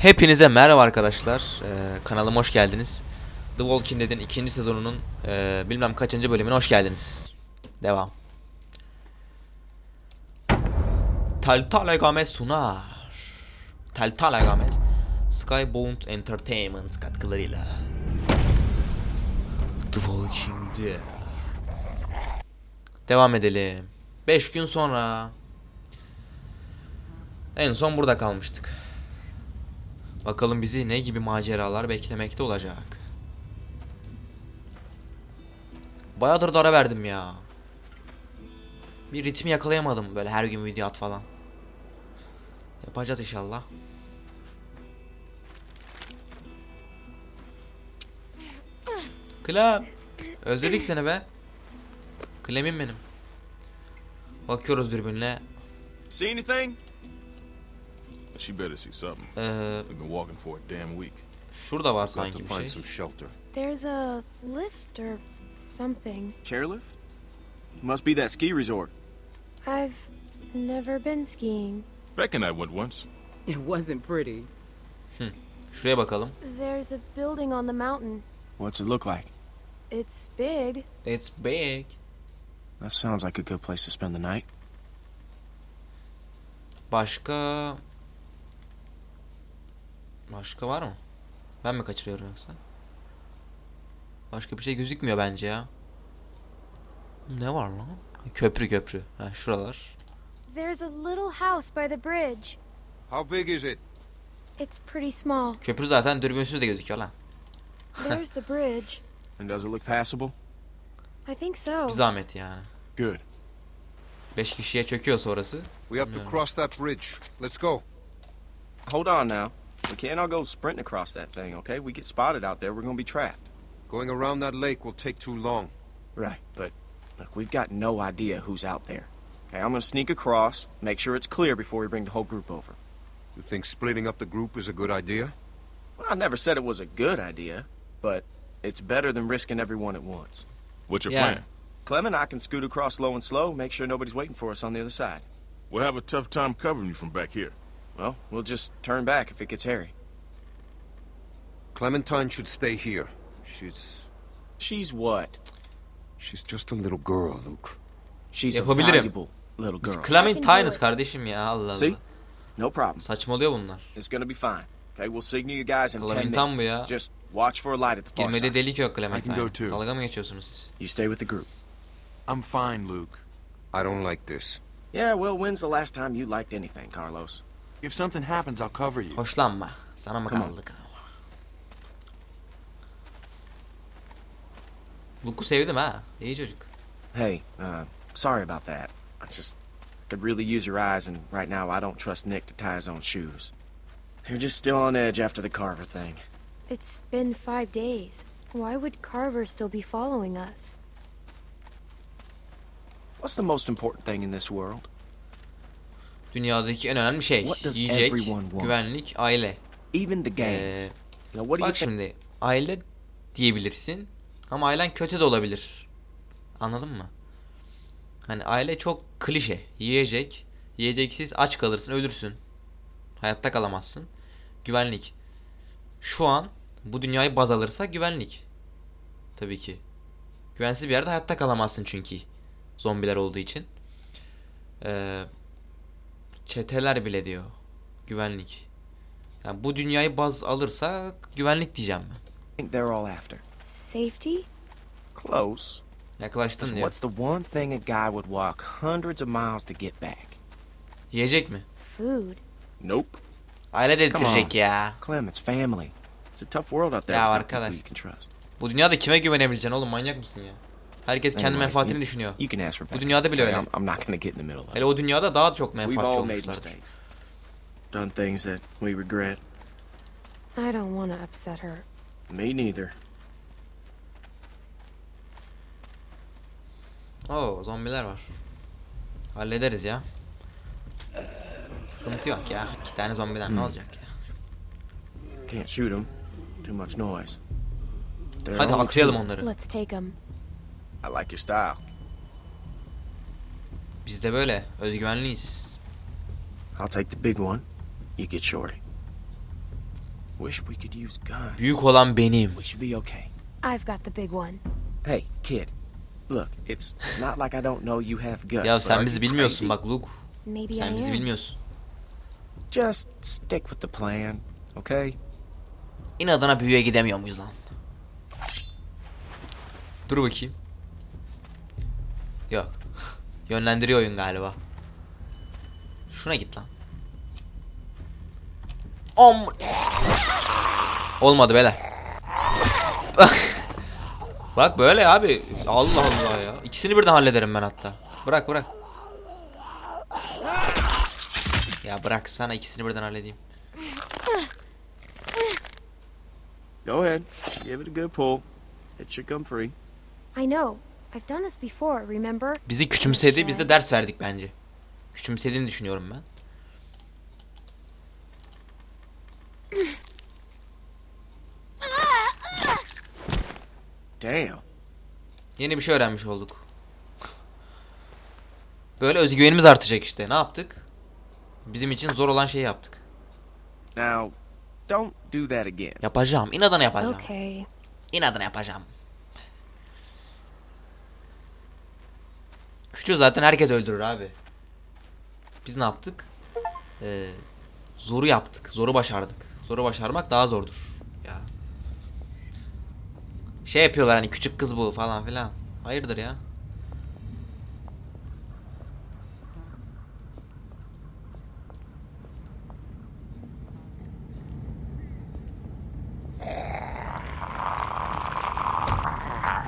Hepinize merhaba arkadaşlar. Ee, kanalıma hoş geldiniz. The Walking Dead'in ikinci sezonunun e, bilmem kaçıncı bölümüne hoş geldiniz. Devam. Teltal Games sunar. Teltal Games Skybound Entertainment katkılarıyla. The Walking Dead. Devam edelim. 5 gün sonra. En son burada kalmıştık. Bakalım bizi ne gibi maceralar beklemekte olacak. Bayağıdır da ara verdim ya. Bir ritmi yakalayamadım böyle her gün video at falan. Yapacağız inşallah. Clem. Özledik seni be. Clem'im benim. Bakıyoruz dürbünle. See anything? She better see something. Ee, We've been walking for a damn week. şurada var Got to sanki bir find şey. some shelter. There's a lift or something. Chairlift? Must be that ski resort. I've never been skiing. Beck and I went once. It wasn't pretty. Hmm. Şuraya bakalım. There's a building on the mountain. What's it look like? It's big. It's big. That sounds like a good place to spend the night. Başka... Başka var mı? Ben mi kaçırıyorum yoksa? Başka bir şey gözükmüyor bence ya. Ne var lan? Köprü köprü. Ha, şuralar. There's a little house by the bridge. How big is it? It's pretty small. Köprü zaten dürbünsüz de gözüküyor lan. There's the bridge. And does it look passable? I think so. Bir zahmet yani. Good. 5 kişiye çöküyor sonrası. We have to cross that bridge. Let's go. Hold on now. We can't all go sprinting across that thing, okay? We get spotted out there, we're gonna be trapped. Going around that lake will take too long. Right, but look, we've got no idea who's out there. Okay, I'm gonna sneak across, make sure it's clear before we bring the whole group over. You think splitting up the group is a good idea? Well, I never said it was a good idea, but it's better than risking everyone at once. What's your Yeah. plan? Clem and I can scoot across low and slow, make sure nobody's waiting for us on the other side. We'll have a tough time covering you from back here. Well, we'll just turn back if it gets hairy. Clementine should stay here. She's She's what? she's just a little girl, Luke. She's a Yapabilirim. valuable little Biz girl. Clementines kardeşim ya Allah See? Allah. No problem. Saçmalıyor bunlar. It's gonna be fine. Okay, we'll signal you guys in 10 Clementine bu minutes. ya. Just watch for a light at the far Girmede side. delik yok I can go too. Dalga mı geçiyorsunuz siz? You stay with the group. I'm fine, Luke. I don't like this. Yeah, well, when's the last time you liked anything, Carlos? If something happens, I'll cover you. Hoşlanma. Sana mı Come on. kaldık? Luke'u sevdim ha. İyi çocuk. Hey, uh, sorry about that. I just could really use your eyes, and right now I don't trust Nick to tie his own shoes. You're just still on edge after the Carver thing. It's been five days. Why would Carver still be following us? What's the most important thing in this world? Dünyadaki en önemli şey. Yiyecek, güvenlik, aile. Ee, bak şimdi aile diyebilirsin ama ailen kötü de olabilir. Anladın mı? Hani aile çok klişe. Yiyecek, yiyeceksiz aç kalırsın, ölürsün. Hayatta kalamazsın. Güvenlik. Şu an bu dünyayı baz alırsa güvenlik. Tabii ki. Güvensiz bir yerde hayatta kalamazsın çünkü. Zombiler olduğu için. Ee, çeteler bile diyor. Güvenlik. Yani bu dünyayı baz alırsa güvenlik diyeceğim ben. think they're all after? Safety? Close. Yaklaştın diyor. What's the one thing a guy would walk hundreds of miles to get back? Yiyecek mi? Food. Nope. Aile dedirtecek ya. Clem, it's family. It's a tough world out there. Ya without people arkadaş. you can trust. Bu dünyada kime güvenebileceksin oğlum manyak mısın ya? Herkes kendi menfaatini you- düşünüyor. You can ask Rebecca. dünyada bile öyle. I'm, I'm not gonna get in the middle of Hele it. o dünyada daha çok We've menfaatçi all made olmuşlardır. mistakes. Done things that we regret. I don't want to upset her. Me neither. Oo zombiler var. Hallederiz ya. Sıkıntı yok ya. İki tane zombiden ne olacak ya? Can't shoot them. Too much noise. They're Hadi aklayalım onları. Let's take them. I like your style. Biz de böyle özgüvenliyiz. I'll take the big one. You get Shorty. Wish we could use guns. Büyük olan benim. We should be okay. I've got the big one. Hey, kid. Look, it's not like I don't know you have guns. Ya sen bizi bilmiyorsun bak Luke. Maybe I Sen bizi am. bilmiyorsun. Just stick with the plan, okay? İnadına büyüye gidemiyor muyuz lan? Dur bakayım. Yok. Yönlendiriyor oyun galiba. Şuna git lan. Om. Olmadı beyler. Bak böyle abi. Allah Allah ya. İkisini birden hallederim ben hatta. Bırak bırak. Ya bırak sana ikisini birden halledeyim. Go ahead. Give it a good pull. It should come free. I know. I've done this before, remember? Bizi küçümsedi, biz de ders verdik bence. Küçümsediğini düşünüyorum ben. Damn. Yeni bir şey öğrenmiş olduk. Böyle özgüvenimiz artacak işte. Ne yaptık? Bizim için zor olan şeyi yaptık. Now, don't do that again. Yapacağım. İnadına yapacağım. Okay. İnadına yapacağım. Küçüğü zaten herkes öldürür abi. Biz ne yaptık? Ee, zoru yaptık. Zoru başardık. Zoru başarmak daha zordur. Ya. Şey yapıyorlar hani küçük kız bu falan filan. Hayırdır ya?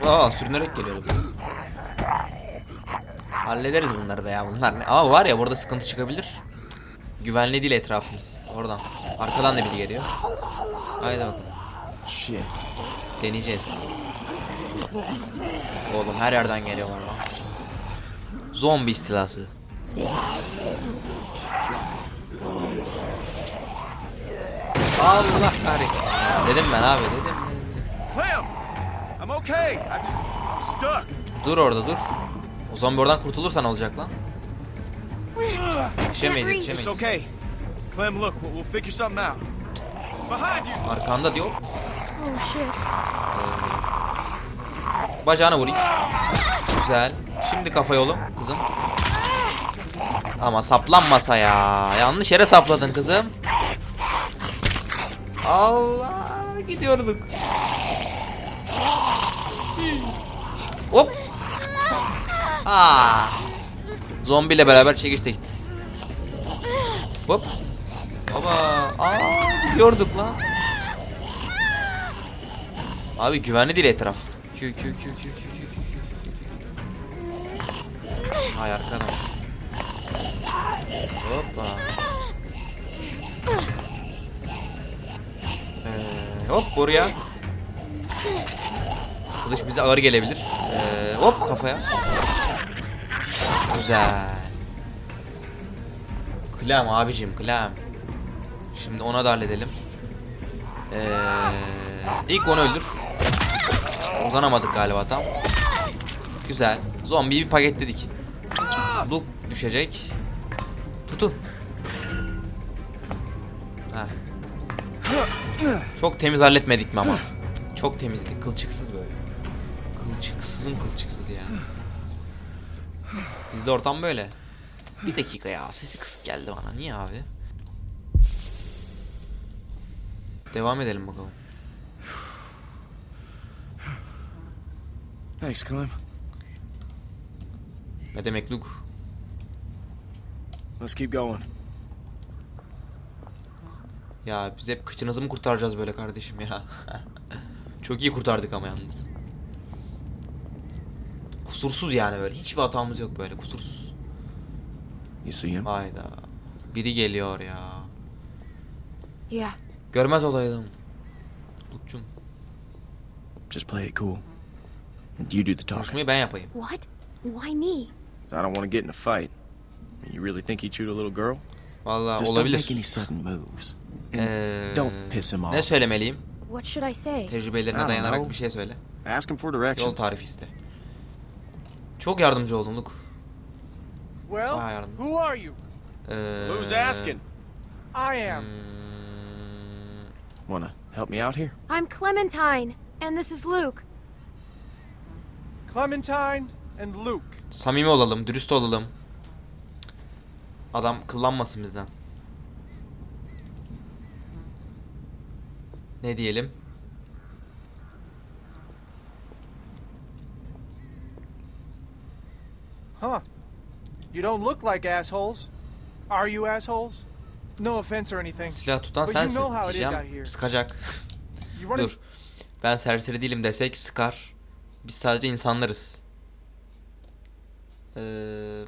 Aa sürünerek geliyor bu. Hallederiz bunları da ya bunlar ne? Ama var ya burada sıkıntı çıkabilir. Güvenli değil etrafımız. Oradan. Arkadan da biri geliyor. Haydi bakalım. Shit. Deneyeceğiz. Oğlum her yerden geliyorlar lan. Zombi istilası. Allah kahretsin. Dedim ben abi dedim. Clem! I'm okay. I just, I'm stuck. Dur orada dur. Zombi oradan kurtulursa ne olacak lan? Yetişemeyiz yetişemeyiz. Okay. Clem, look, we'll, we'll figure something out. Behind you! Arkanda diyor. Oh shit. Bacağına vur ilk. Güzel. Şimdi kafa yolu kızım. Ama saplanmasa ya. Yanlış yere sapladın kızım. Allah gidiyorduk. Aa! Zombiyle beraber çekiş gitti. Hop. Baba. Aa, gidiyorduk lan. Abi güvenli değil etraf. Q Q Q Q Q Q. Hay arkadaş. Hoppa. Ee, hop buraya. Kılıç bize ağır gelebilir. Ee, hop kafaya. Güzel. Klem abicim klem. Şimdi ona da halledelim. Ee, ilk onu öldür. Uzanamadık galiba tam. Güzel. Zombiyi bir paketledik. Luke düşecek. Tutun. Heh. Çok temiz halletmedik mi ama? Çok temizdi. Kılçıksız böyle. Kılçıksızın kılçıksız yani. Bizde ortam böyle. Bir dakika ya. Sesi kısık geldi bana. Niye abi? Devam edelim bakalım. Thanks, Clem. Ne demek Luke? Let's keep going. Ya biz hep kıçınızı mı kurtaracağız böyle kardeşim ya? Çok iyi kurtardık ama yalnız. Kusursuz yani böyle. Hiçbir hatamız yok böyle kusursuz. You see him? Hayda. Biri geliyor ya. Yeah. Görmez olaydım. Luke'cum Just play it cool. And you do the talking. konuşmayı ben yapayım. What? Why me? I don't want to get in a fight. You really think he chewed a little girl? Vallahi Just don't make olabilir. any sudden moves. And Ee, don't piss him off. ne söylemeliyim? What should I say? Tecrübelerine dayanarak know. bir şey söyle. Ask him for Yol directions. tarifi iste. Çok yardımcı oldun Luke. Well, Bayağı yardımcı. who are you? Ee, Who's asking? I am. hmm, Wanna help me out here? I'm Clementine, and this is Luke. Clementine and Luke. Samimi olalım, dürüst olalım. Adam kıllanmasın bizden. Ne diyelim? Huh. You don't look like assholes. Are you assholes? No offense or anything. Silah tutan But you sensin. know how it is out Diyeceğim, here. sıkacak. You run Dur. Ben serseri değilim desek sıkar. Biz sadece insanlarız. Ee,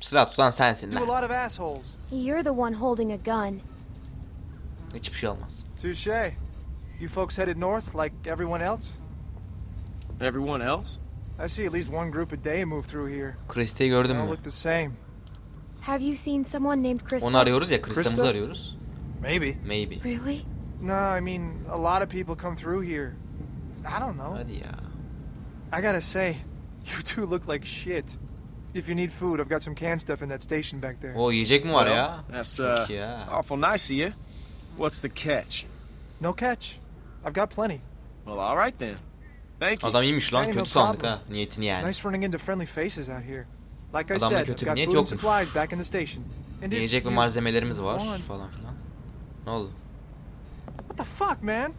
silah tutan sensin into a lan. lot of assholes. You're the one holding a gun. Hiçbir şey olmaz. Touche. You folks headed north like everyone else? Everyone else? I see at least one group a day move through here. Krist'i They gördün all mü? look the same. Have you seen someone named Krista? Onu arıyoruz ya, Krista'mızı Krista? arıyoruz. Maybe. Maybe. Really? No, I mean, a lot of people come through here. I don't know. Hadi ya. I gotta say, you two look like shit. If you need food, I've got some canned stuff in that station back there. O yiyecek mi var ya? That's uh, ya. awful nice of you. What's the catch? No catch. I've got plenty. Well, all right then. Thank you. Adam iyiymiş lan, kötü sandık ha. Niyetini yani. Nice running into friendly faces out here. Like I said, kötü bir got niyet yokmuş. back in the station. Yiyecek ve malzemelerimiz var falan filan. Ne oldu? What the fuck, man?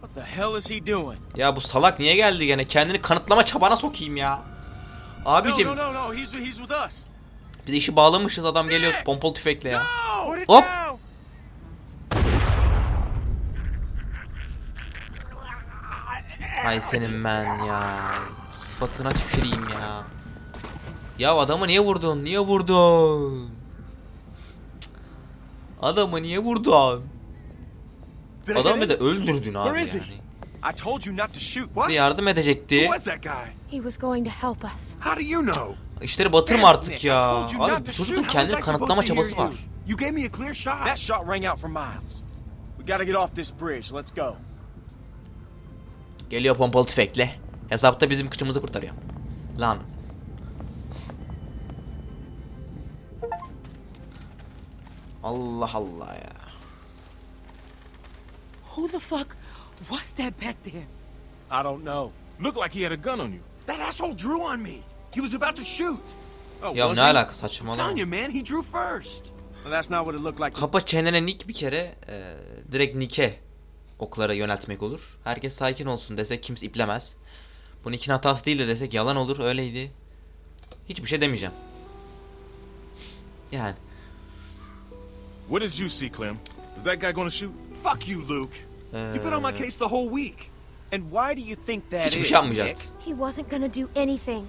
What the hell is he doing? Ya bu salak niye geldi gene? Kendini kanıtlama çabana sokayım ya. Abicim No, no, no, no. He's he's with us. biz işi bağlamışız adam geliyor pompalı tüfekle ya. Hop. down! Ay senin ben ya. Sıfatına tüküreyim ya. Ya adamı niye vurdun? Niye vurdun? Cık. Adamı niye vurdun? Get bir de öldürdün abi yani. I told you not to shoot. Bize yardım edecekti. He was going to help us. How do you know? İşleri batırma artık ya. Abi bu. How kendini kanıtlama çabası var. You gave me a clear shot. That shot rang out for miles. We gotta get off this bridge. Let's go. Geliyor pompalı tüfekle. Hesapta bizim kıçımızı kurtarıyor. Lan. Allah Allah ya. Who the fuck was that back there? I don't know. Looked like he had a gun on you. That asshole drew on me. He was about to shoot. Oh, Ya ne he? alaka I'm saçmalama. telling you, man, he drew first. Well, that's not what it looked like. Kapa çenene Nick bir kere e, direkt Nick'e oklara yöneltmek olur. Herkes sakin olsun desek kimse iplemez. Bu Nick'in hatası değil de desek yalan olur öyleydi. Hiçbir şey demeyeceğim. Yani What did you see, Clem? Is that guy gonna shoot? Fuck you, Luke. You've been on my case the whole week. And why do you think that is? hiçbir şey yapmayacaktı. Nick? He wasn't gonna do anything.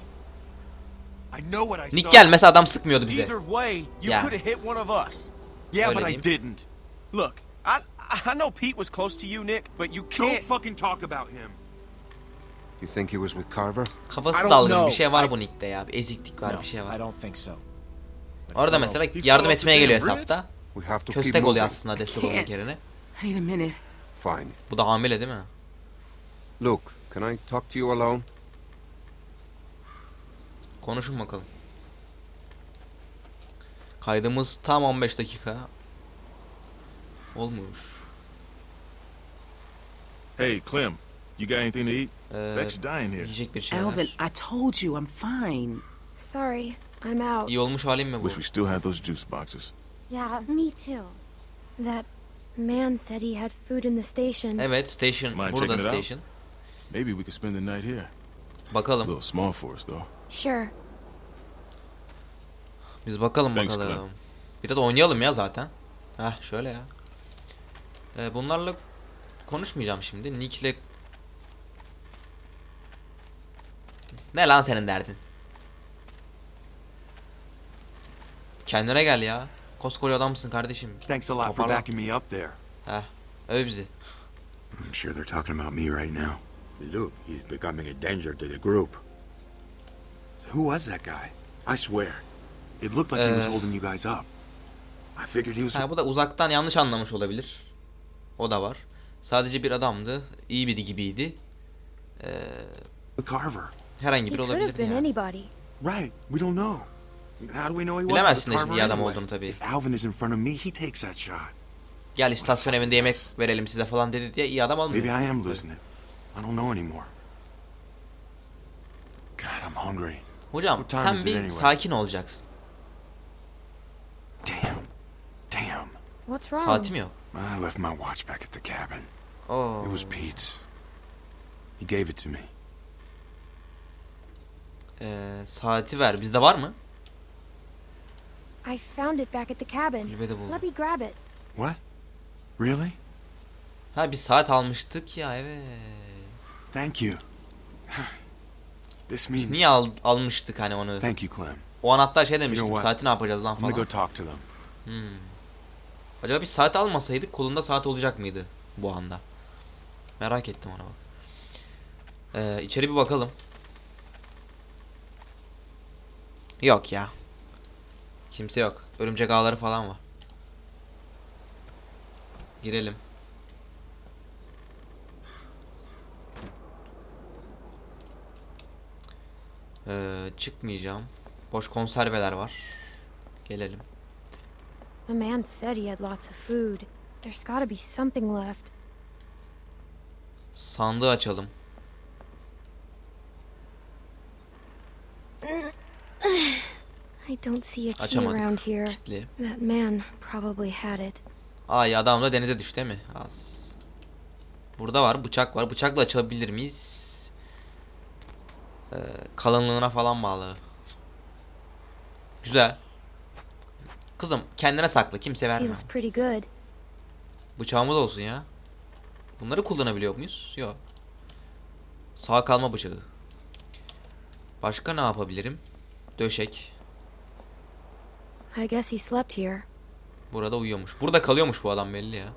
I know what I Nick saw. gelmese adam sıkmıyordu bize. Either way, you Yeah. could have hit one of us. Yeah, Öyle but I didn't. Look, I I know Pete was close to you, Nick, but you Don't can't. fucking talk about him. You think he was with Carver? I Kafası don't dalgın know. bir şey var bu Nick'te ya. Bir eziklik var bir şey I var. don't think so. Orada mesela He yardım fell off etmeye geliyor hesapta. We have to keep Köstek oluyor moving. aslında destek olmak Can't. yerine. I need a minute. Fine. Bu da hamile değil mi? Luke, can I talk to you alone? Konuşun bakalım. Kaydımız tam 15 dakika. Olmuş. Hey, Clem, you got anything to eat? Ee, Bet you're dying here. yiyecek bir şeyler. Alvin, I told you I'm fine. Sorry, I'm out. İyi olmuş halim mi bu? Wish we still had those juice boxes. Yeah, me too. That man said he had food in the station. Evet station. Mind Burada station. Maybe we could spend the night here. A Bakalım. little small for us, though. Sure. Biz bakalım Thanks, bakalım. Clem. Biraz oynayalım ya zaten. Heh şöyle ya. Ee, bunlarla konuşmayacağım şimdi. Nick'le Ne lan senin derdin? Kendine gel ya. Koskoca adamsın kardeşim. Thanks a lot for backing me up there. Heh. Öv bizi. I'm sure they're talking about me right now. Luke, he's becoming a danger to the group. So who was that guy? I swear. It looked like he was Uh, holding you guys up. I figured he was Ha, bu da uzaktan yanlış anlamış olabilir. O da var. Sadece bir adamdı. İyi biri gibiydi. Ee, Carver. herhangi He biri could have olabilir been yani. anybody. Right, we don't know. How do we know he wasn't Bilemezsin de şimdi iyi adam olduğunu tabii. If Alvin is in front of me, he takes that shot. Gel istasyon evinde yemek verelim size falan dedi diye iyi adam Maybe olmuyor. I am losing it. I don't know anymore. God, I'm hungry. Hocam sen bir anyway? sakin olacaksın. Damn. Damn. What's wrong? Saatim yok. I left my watch back at the cabin. Oo. It was Pete's. He gave it to me. Ee, saati ver. Bizde var mı? I found it back at the cabin. Kulübede buldum. Let me grab it. What? Really? Ha bir saat almıştık ya evet. Thank you. This means. Biz niye al, almıştık hani onu? Thank you, Clem. O an hatta şey demiştim. what? Saati ne yapacağız lan I'm gonna falan. go talk to them. Hmm. Acaba bir saat almasaydık kolunda saat olacak mıydı bu anda? Merak ettim ona bak. Ee, içeri bir bakalım. Yok ya. Kimse yok. Örümcek ağları falan var. Girelim. Ee, çıkmayacağım. Boş konserveler var. Gelelim. The man said he had lots of food. There's gotta be something left. Sandığı açalım. I don't see a key Açamadık. around here. Kitli. That man probably had it. Ay adam da denize düştü değil mi? Az. Burada var bıçak var. Bıçakla açabilir miyiz? Ee, kalınlığına falan bağlı. Güzel. Kızım kendine sakla kimse verme. Bıçağımız olsun ya. Bunları kullanabiliyor muyuz? Yok. Sağ kalma bıçağı. Başka ne yapabilirim? Döşek. I guess he slept here. Burada uyuyormuş. Burada kalıyormuş bu adam belli ya.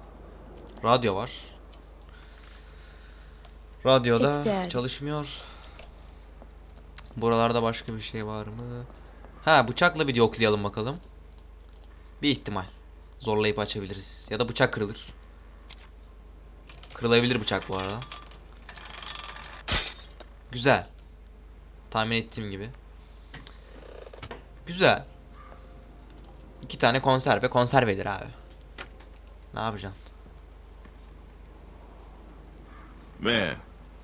Radyo var. Radyoda çalışmıyor. Buralarda başka bir şey var mı? Ha bıçakla bir yoklayalım bakalım. Bir ihtimal. Zorlayıp açabiliriz. Ya da bıçak kırılır. Kırılabilir bıçak bu arada. Güzel. Tahmin ettiğim gibi. Güzel. İki tane konserve konservedir abi. Ne yapacaksın? Man,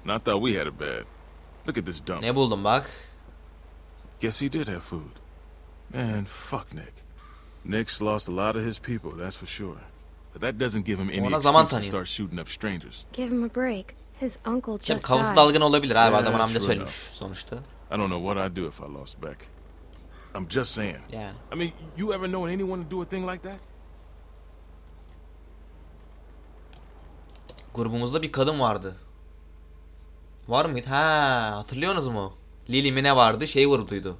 I thought we had it bad. Look at this dump. Ne buldum bak. Guess he did have food. Man, fuck Nick. Nick's lost a lot of his people, that's for sure. But that doesn't give him any Ona zaman excuse to tanıyın. start shooting up strangers. Give him a break. His uncle Tabii just kafası died. dalgın olabilir abi adamın true söylemiş sonuçta. I don't know what I'd do if I lost Beck. I'm just saying. Yani. I mean, you ever known anyone to do a thing like that? Grubumuzda bir kadın vardı. Var mıydı? Ha, hatırlıyorsunuz mu? Lily mi ne vardı? Şey vurduydu.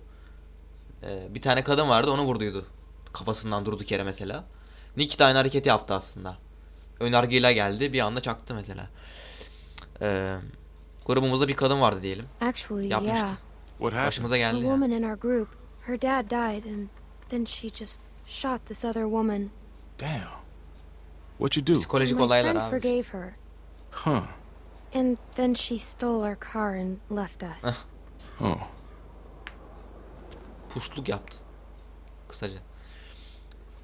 Ee, bir tane kadın vardı onu vurduydu. Kafasından durduk yere mesela. Nick de aynı hareketi yaptı aslında. Önergeyle geldi bir anda çaktı mesela. Ee, grubumuzda bir kadın vardı diyelim. Actually, Yapmıştı. yeah. What happened? Başımıza A geldi ya. woman in our group. Her dad died, and then she just shot this other woman. Damn. What you do? Psikolojik My olaylar friend abi. forgave her, Huh. and then she stole our car and left us. Oh. Puşluk yaptı. Kısaca.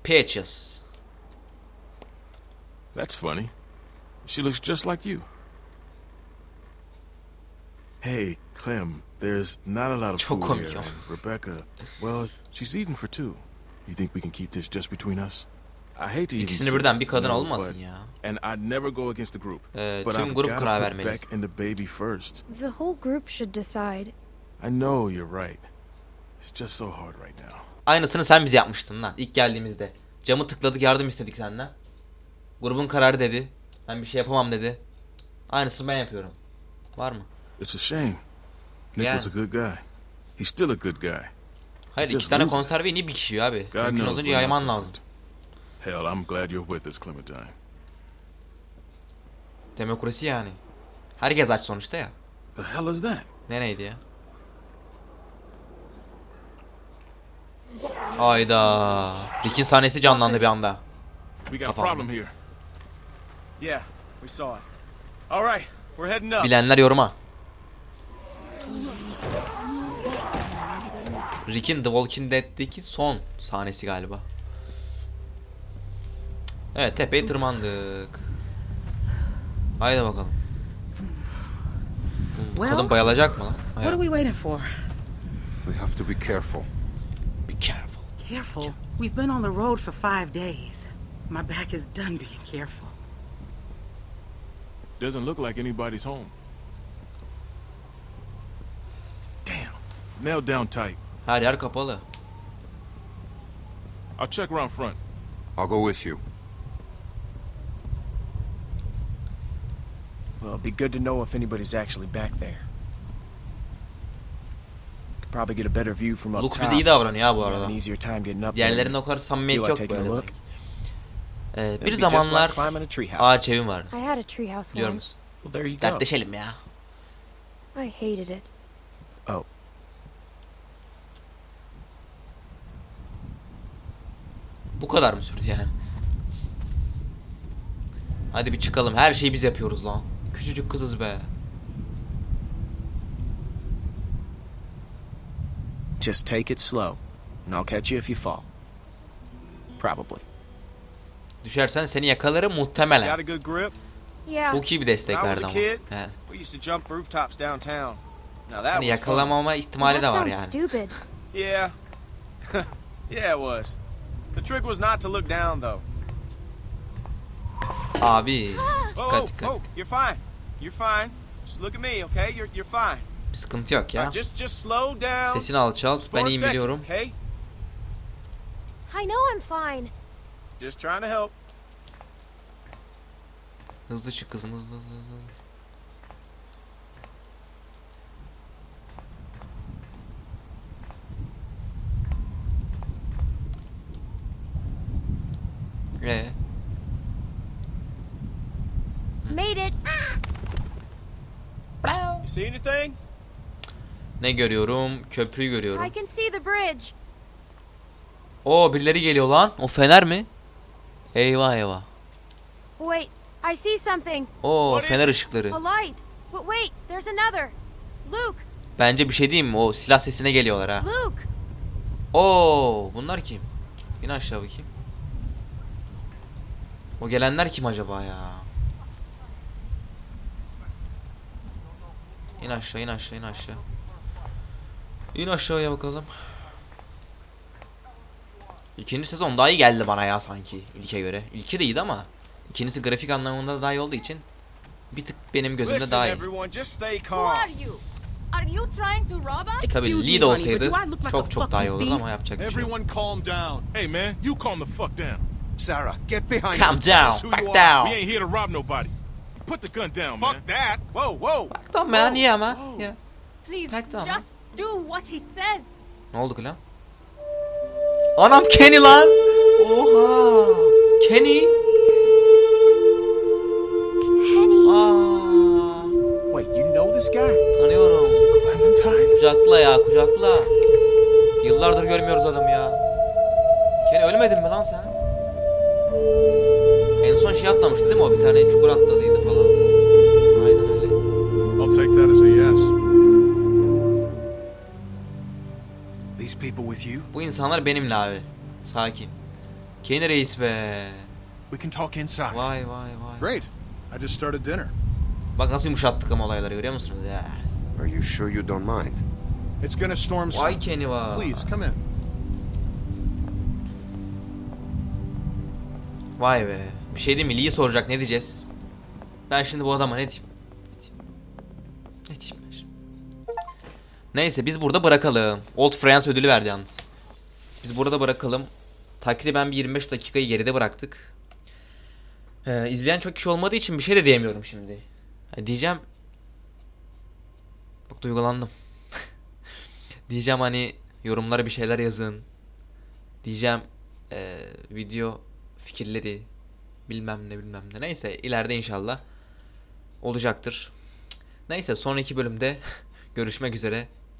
Peaches. That's funny. She looks just like you. Hey, Clem, there's not a lot of food here. ama. Rebecca, well, she's eating for two. You think we can keep this just between us? I hate to even İkisini say birden it, bir kadın you know, olmasın but- ya. And I'd never go against the group. Ee, but tüm I've grup gotta karar put vermeli. Beck and the baby first. The whole group should decide. I know you're right. It's just so hard right now. Aynısını sen bize yapmıştın lan ilk geldiğimizde. Camı tıkladık yardım istedik senden. Grubun kararı dedi. Ben bir şey yapamam dedi. Aynısını ben yapıyorum. Var mı? It's a shame. Nick was a good guy. He's still a good guy. Hayır iki tane konserveyi niye bir kişi abi? God Mümkün olunca yayman lazım. Hell, I'm glad you're with us, Clementine. Demokrasi yani. Herkes aç sonuçta ya. The hell is that? Nereydi ya? Ayda. Rick'in sahnesi canlandı bir anda. We got a Kafamda. problem here. Yeah, we saw it. All right, we're heading up. Bilenler yoruma. Rick'in The Walking Dead'deki son sahnesi galiba. Evet tepeye tırmandık. Haydi bakalım. Bu kadın bayılacak mı lan? What are we waiting for? We have to be careful. Be careful. Careful. We've been on the road for five days. My back is done being careful. Doesn't look like anybody's home. Damn. Nailed down tight. Her yer kapalı. I'll check around front. I'll go with you. Well, it'd be good to know if anybody's actually back there. Probably get a better view from up Luke top. bize iyi davranıyor ha bu arada. An easier time getting up there. Diğerlerinde o kadar samimiyet yok böyle. look? Ee, bir zamanlar like climbing a treehouse. ağaç evim vardı. I had a treehouse Biliyor once. musun? Well, there you go. Dertleşelim ya. I hated it. Bu kadar mı sürdü yani? Hadi bir çıkalım. Her şeyi biz yapıyoruz lan. Küçücük kızız be. Just take it slow, and I'll catch you if you fall. Probably. Düşersen seni yakalarım muhtemelen. Got a good grip? Yeah. Çok iyi bir destek verdi ama. We used to jump rooftops downtown. Now that hani yakalamama ihtimali de var yani. stupid. Yeah. yeah, it was. The trick was not to look down, though. Abi Oh, dikkat oh, dikkat. oh, you're fine. You're fine. Just look at me, okay? You're you're fine. Bir sıkıntı yok ya. Now, just just slow down. Sesini alçalt. Ben iyi biliyorum. I know I'm fine. Just trying to help. Hızlı çık kızım hızlı hızlı hızlı. Ee, Made it. You see anything? Ne görüyorum? Köprüyü görüyorum. Oo birileri geliyor lan. O fener mi? Eyvah eyvah. Wait, I see something. Oo fener ışıkları. A light. W- wait, there's another. Luke, Bence bir şey diyeyim mi? O silah sesine geliyorlar ha. Luke. Oo bunlar kim? İn aşağı bakayım. O gelenler kim acaba ya? İn aşağı, in aşağı, in aşağı. İn aşağıya bakalım. İkinci sezon daha iyi geldi bana ya sanki ilke göre. İlki de iyiydi ama ikincisi grafik anlamında daha iyi olduğu için bir tık benim gözümde daha iyi. Tabii Excuse lead olsaydı çok çok daha iyi olurdu ama yapacak bir şey yok. Down. Hey, man, you calm the fuck down. Sarah, get behind Calm down, back down. We ain't here to rob nobody. Put the gun down, man. Fuck that. Whoa, whoa. Tamam ben iyi ama. Ya. Please, Back down, just do what he says. Ne oldu lan? Anam Kenny lan! Oha! Kenny! Kenny. Aa! Wait, you know this guy? Tanıyorum. Clementine? Kucakla ya, kucakla. Yıllardır görmüyoruz adamı ya. Kenny ölmedin mi lan sen? En son şey atlamıştı değil mi o? Bir tane çukur atladıydı falan. Aynen öyle. I'll take that as a yes. People with you? Bu insanlar benimle abi. Sakin. Kenny reis be. We can talk inside. Vay vay vay. Great. I just started dinner. Bak nasıl yumuşattık ama olayları görüyor musunuz ya? Are you sure you don't mind? It's gonna storm soon. Vay Kenny var. Please, come in. Vay be. Bir şey değil mi? Lee'yi soracak ne diyeceğiz? Ben şimdi bu adama? Ne diyeyim? Neyse biz burada bırakalım. Old Friends ödülü verdi yalnız. Biz burada bırakalım. Takriben bir 25 dakikayı geride bıraktık. Ee, izleyen çok kişi olmadığı için bir şey de diyemiyorum şimdi. Ha, diyeceğim... Bak duygulandım. diyeceğim hani yorumlara bir şeyler yazın. Diyeceğim ee, video fikirleri bilmem ne bilmem ne. Neyse ileride inşallah olacaktır. Neyse sonraki bölümde görüşmek üzere.